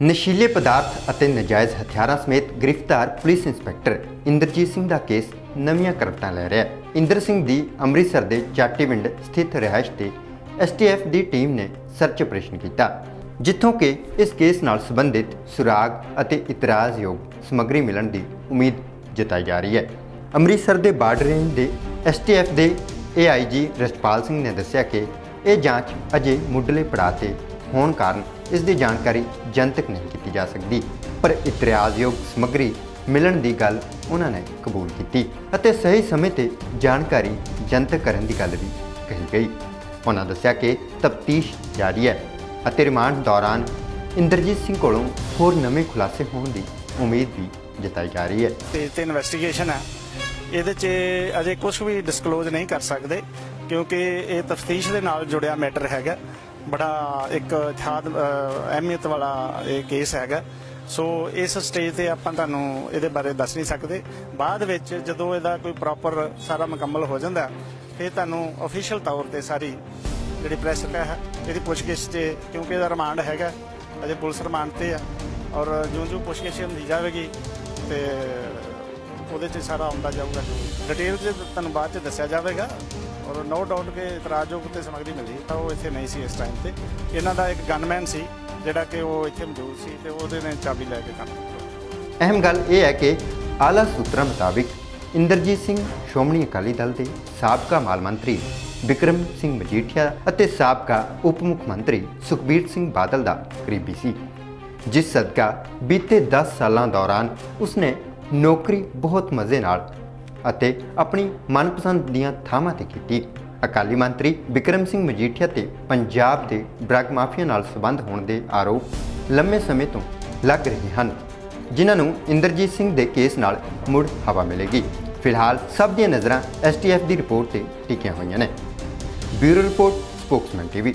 ਨਸ਼ੀਲੇ ਪਦਾਰਥ ਅਤੇ ਨਜਾਇਜ਼ ਹਥਿਆਰਾਂ ਸਮੇਤ ਗ੍ਰਿਫਤਾਰ ਪੁਲਿਸ ਇੰਸਪੈਕਟਰ ਇੰਦਰਜੀਤ ਸਿੰਘ ਦਾ ਕੇਸ ਨਵੀਆਂ ਕਰਵਟਾਂ ਲੈ ਰਿਹਾ ਹੈ। ਇੰਦਰ ਸਿੰਘ ਦੀ ਅੰਮ੍ਰਿਤਸਰ ਦੇ ਚਾਟੀਵਿੰਡ ਸਥਿਤ ਰਿਹਾਇਸ਼ ਤੇ ਐਸਟੀਐਫ ਦੀ ਟੀਮ ਨੇ ਸਰਚ ਆਪਰੇਸ਼ਨ ਕੀਤਾ, ਜਿੱਥੋਂ ਕਿ ਇਸ ਕੇਸ ਨਾਲ ਸੰਬੰਧਿਤ ਸੁਰਾਗ ਅਤੇ ਇਤਰਾਜ਼ਯੋਗ ਸਮੱਗਰੀ ਮਿਲਣ ਦੀ ਉਮੀਦ ਜਤਾਈ ਜਾ ਰਹੀ ਹੈ। ਅੰਮ੍ਰਿਤਸਰ ਦੇ ਬਾਰਡਰ ਰੇਂਜ ਦੇ ਐਸਟੀਐਫ ਦੇ ਏਆਈਜੀ ਰਸਪਾਲ ਸਿੰਘ ਨੇ ਦੱਸਿਆ ਕਿ ਇਹ ਜਾਂਚ ਅਜੇ ਮੁੱਢਲੇ ਪੜਾਅ ਤੇ ਹੋਣ ਕਾਰਨ ਇਸ ਦੀ ਜਾਣਕਾਰੀ ਜਨਤਕ ਨਹੀਂ ਕੀਤੀ ਜਾ ਸਕਦੀ। ਪਰ ਇਤਰਾਜ਼ਯੋਗ ਸਮੱਗਰੀ ਮਿਲਣ ਦੀ ਗੱਲ ਉਹਨਾਂ ਨੇ ਕਬੂਲ ਕੀਤੀ ਅਤੇ ਸਹੀ ਸਮੇਂ ਤੇ ਜਾਣਕਾਰੀ ਜਨਤਕ ਕਰਨ ਦੀ ਗੱਲ ਵੀ ਕਹੀ ਗਈ। ਉਹਨਾਂ ਦੱਸਿਆ ਕਿ ਤਫਤੀਸ਼ ਜਾਰੀ ਹੈ ਅਤੇ ਰਿਮਾਂਡ ਦੌਰਾਨ ਇੰਦਰਜੀਤ ਸਿੰਘ ਕੋਲੋਂ ਹੋਰ ਨਵੇਂ ਖੁਲਾਸੇ ਹੋਣ ਦੀ ਉਮੀਦ ਵੀ ਜਤਾਈ ਜਾ ਰਹੀ ਹੈ। ਤੇ ਤੇ ਇਨਵੈਸਟੀਗੇਸ਼ਨ ਹੈ। ਇਹਦੇ 'ਚ ਅਜੇ ਕੁਝ ਵੀ ਡਿਸਕਲੋਜ਼ ਨਹੀਂ ਕਰ ਸਕਦੇ, ਕਿਉਂਕਿ ਇਹ ਤਫਤੀਸ਼ ਦੇ ਨਾਲ ਜੁੜਿਆ ਮੈਟਰ ਹੈਗਾ। ਬੜਾ ਇੱਕ ਥਾਦ ਅਹਿਮੀਅਤ ਵਾਲਾ ਇਹ ਕੇਸ ਹੈਗਾ। ਸੋ ਇਸ ਸਟੇਜ ਤੇ ਆਪਾਂ ਤੁਹਾਨੂੰ ਇਹਦੇ ਬਾਰੇ ਦੱਸ ਨਹੀਂ ਸਕਦੇ। ਬਾਅਦ ਵਿੱਚ ਜਦੋਂ ਇਹਦਾ ਕੋਈ ਪ੍ਰੋਪਰ ਸਾਰਾ ਮੁਕੰਮਲ ਹੋ ਜਾਂਦਾ, ਫਿਰ ਤੁਹਾਨੂੰ ਅਫੀਸ਼ੀਅਲ ਤੌਰ ਤੇ ਸਾਰੀ ਜਿਹੜੀ ਪ੍ਰੈਸ ਹੈ, ਇਹਦੀ ਪੁੱਛਗਿੱਛ ਤੇ, ਕਿਉਂਕਿ ਇਹਦਾ ਰਿਮਾਂਡ ਹੈਗਾ, ਅਜੇ ਪੁਲਿਸ ਰਿਮਾਂਡ ਤੇ ਆ, ਔਰ ਜਿਉਂ ਜਿਉਂ ਪੁੱਛਗਿੱਛ ਹੁੰਦੀ ਜਾਵੇਗੀ, ਤੇ ਉਹਦੇ 'ਚ ਸਾਰਾ ਆਉਂਦਾ ਜਾਊਗਾ। ਡਿਟੇਲ 'ਚ ਤੁਹਾਨੂੰ ਬਾਅਦ 'ਚ ਦੱਸਿਆ ਜਾਵੇਗਾ। ਔਰ ਨੋ ਡਾਊਟ ਕਿ ਇਤਰਾਜ਼ਯੋਗ ਤੇ ਸਮਗਰੀ ਮਿਲੀ, ਤਾਂ ਉਹ ਇੱਥੇ ਨਹੀਂ ਸੀ ਇਸ ਟਾਈਮ ਤੇ। ਇਹਨਾਂ ਦਾ ਇੱਕ ਗਨਮੈਨ ਸੀ, ਜਿਹੜਾ ਕਿ ਉਹ ਇੱਥੇ ਮੌਜੂਦ ਸੀ ਤੇ ਉਹਦੇ ਨੇ ਚਾਬੀ ਲੈ ਕੇ ਕੰਮ ਅਹਿਮ ਗੱਲ ਇਹ ਹੈ ਕਿ ਆਲਾ ਸੂਤਰਾਂ ਮੁਤਾਬਿਕ ਇੰਦਰਜੀਤ ਸਿੰਘ, ਸ਼੍ਰੋਮਣੀ ਅਕਾਲੀ ਦਲ ਦੇ ਸਾਬਕਾ ਮਾਲ ਮੰਤਰੀ ਵਿਕਰਮ ਸਿੰਘ ਮਜੀਠੀਆ ਅਤੇ ਸਾਬਕਾ ਉਪ ਮੁੱਖ ਮੰਤਰੀ ਸੁਖਬੀਰ ਸਿੰਘ ਬਾਦਲ ਦਾ ਕਰੀਬੀ ਸੀ। ਜਿਸ ਸਦਕਾ ਬੀਤੇ 10 ਸਾਲਾਂ ਦੌਰਾਨ ਉਸਨੇ ਨੌਕਰੀ ਬਹੁਤ ਮਜ਼ੇ ਨਾਲ ਅਤੇ ਆਪਣੀ ਮਨਪਸੰਦ ਦੀਆਂ ਥਾਵਾਂ ਤੇ ਕੀਤੀ। ਅਕਾਲੀ ਮੰਤਰੀ ਵਿਕਰਮ ਸਿੰਘ ਮਜੀਠੀਆ ਤੇ ਪੰਜਾਬ ਦੇ ਡਰੱਗ ਮਾਫੀਆ ਨਾਲ ਸੰਬੰਧ ਹੋਣ ਦੇ ਆਰੋਪ ਲੰਮੇ ਸਮੇਂ ਤੋਂ ਲੱਗ ਰਹੇ ਹਨ, ਜਿਨ੍ਹਾਂ ਨੂੰ ਇੰਦਰਜੀਤ ਸਿੰਘ ਦੇ ਕੇਸ ਨਾਲ ਮੁੜ ਹਵਾ ਮਿਲੇਗੀ। ਫਿਲਹਾਲ ਸਭ ਦੀਆਂ ਨਜ਼ਰਾਂ ਐਸਟੀਐਫ ਦੀ ਰਿਪੋਰਟ ਤੇ ਟਿਕੀਆਂ ਹੋਈਆਂ ਨੇ। Bureau report, Spokesman TV.